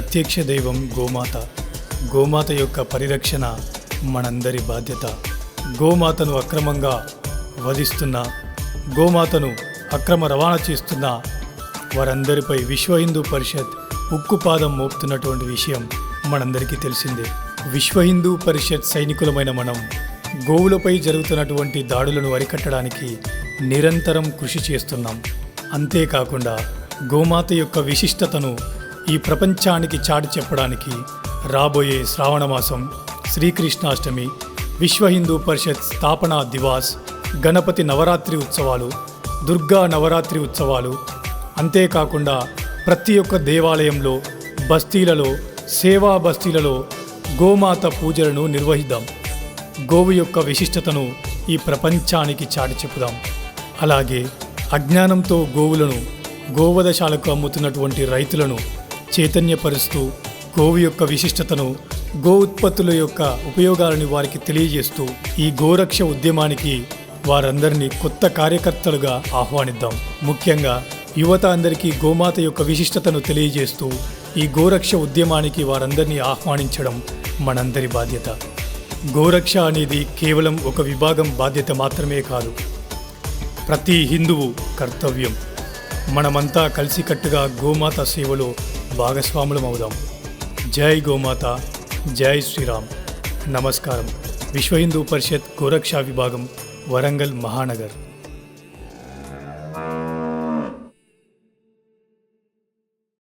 ప్రత్యక్ష దైవం గోమాత. గోమాత యొక్క పరిరక్షణ మనందరి బాధ్యత. గోమాతను అక్రమంగా వధిస్తున్న గోమాతను అక్రమ రవాణా చేస్తున్న వారందరిపై విశ్వ హిందూ పరిషత్ ఉక్కుపాదం మోపుతున్నటువంటి విషయం మనందరికీ తెలిసిందే. విశ్వ హిందూ పరిషత్ సైనికులమైన మనం గోవులపై జరుగుతున్నటువంటి దాడులను అరికట్టడానికి నిరంతరం కృషి చేస్తున్నాం. అంతేకాకుండా గోమాత యొక్క విశిష్టతను ఈ ప్రపంచానికి చాటి చెప్పడానికి రాబోయే శ్రావణ మాసం శ్రీకృష్ణాష్టమి విశ్వ హిందూ పరిషత్ స్థాపనా దివాస్ గణపతి నవరాత్రి ఉత్సవాలు దుర్గా నవరాత్రి ఉత్సవాలు అంతేకాకుండా ప్రతి ఒక్క దేవాలయంలో బస్తీలలో సేవా బస్తీలలో గోమాత పూజలను నిర్వహిద్దాం. గోవు యొక్క విశిష్టతను ఈ ప్రపంచానికి చాటి చెప్పుదాం. అలాగే అజ్ఞానంతో గోవులను గోవధశాలకు అమ్ముతున్నటువంటి రైతులను చైతన్యపరుస్తూ గోవు యొక్క విశిష్టతను గో ఉత్పత్తుల యొక్క ఉపయోగాలను వారికి తెలియజేస్తూ ఈ గోరక్ష ఉద్యమానికి వారందరినీ కొత్త కార్యకర్తలుగా ఆహ్వానిద్దాం. ముఖ్యంగా యువత అందరికీ గోమాత యొక్క విశిష్టతను తెలియజేస్తూ ఈ గోరక్ష ఉద్యమానికి వారందరినీ ఆహ్వానించడం మనందరి బాధ్యత. గోరక్ష అనేది కేవలం ఒక విభాగం బాధ్యత మాత్రమే కాదు ప్రతి హిందువు కర్తవ్యం. మనమంతా కలిసికట్టుగా గోమాత సేవలో భాగస్వాములం అవుదాం. జై గోమాత జై శ్రీరామ్. నమస్కారం. విశ్వ హిందూ పరిషత్ గోరక్షా విభాగం వరంగల్ మహానగర్.